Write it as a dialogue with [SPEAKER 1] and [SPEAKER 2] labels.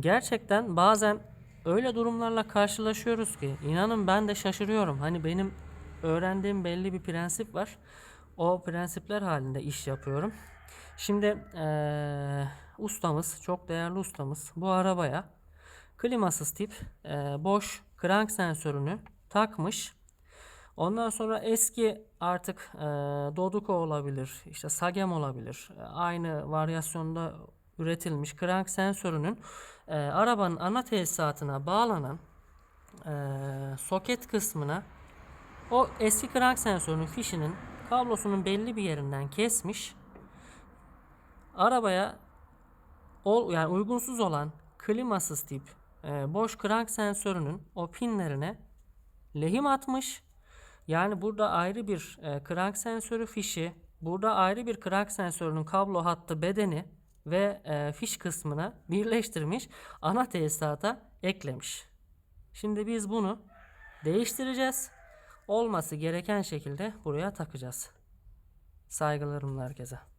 [SPEAKER 1] Gerçekten bazen öyle durumlarla karşılaşıyoruz ki inanın ben de şaşırıyorum. Hani benim öğrendiğim belli bir prensip var. O prensipler halinde iş yapıyorum. Şimdi eee, ustamız, çok değerli ustamız bu arabaya klimasız tip eee, boş crank sensörünü takmış. Ondan sonra eski artık e, Doduko olabilir, işte Sagem olabilir. E, Aynı varyasyonda üretilmiş crank sensörünün e, arabanın ana tesisatına bağlanan e, soket kısmına o eski crank sensörünün fişinin kablosunun belli bir yerinden kesmiş. Arabaya ol, yani uygunsuz olan klimasız tip e, boş crank sensörünün o pinlerine lehim atmış. Yani burada ayrı bir e, crank sensörü fişi, burada ayrı bir crank sensörünün kablo hattı bedeni ve e, fiş kısmına birleştirmiş, ana tesisata eklemiş. Şimdi biz bunu değiştireceğiz. Olması gereken şekilde buraya takacağız. Saygılarımla herkese.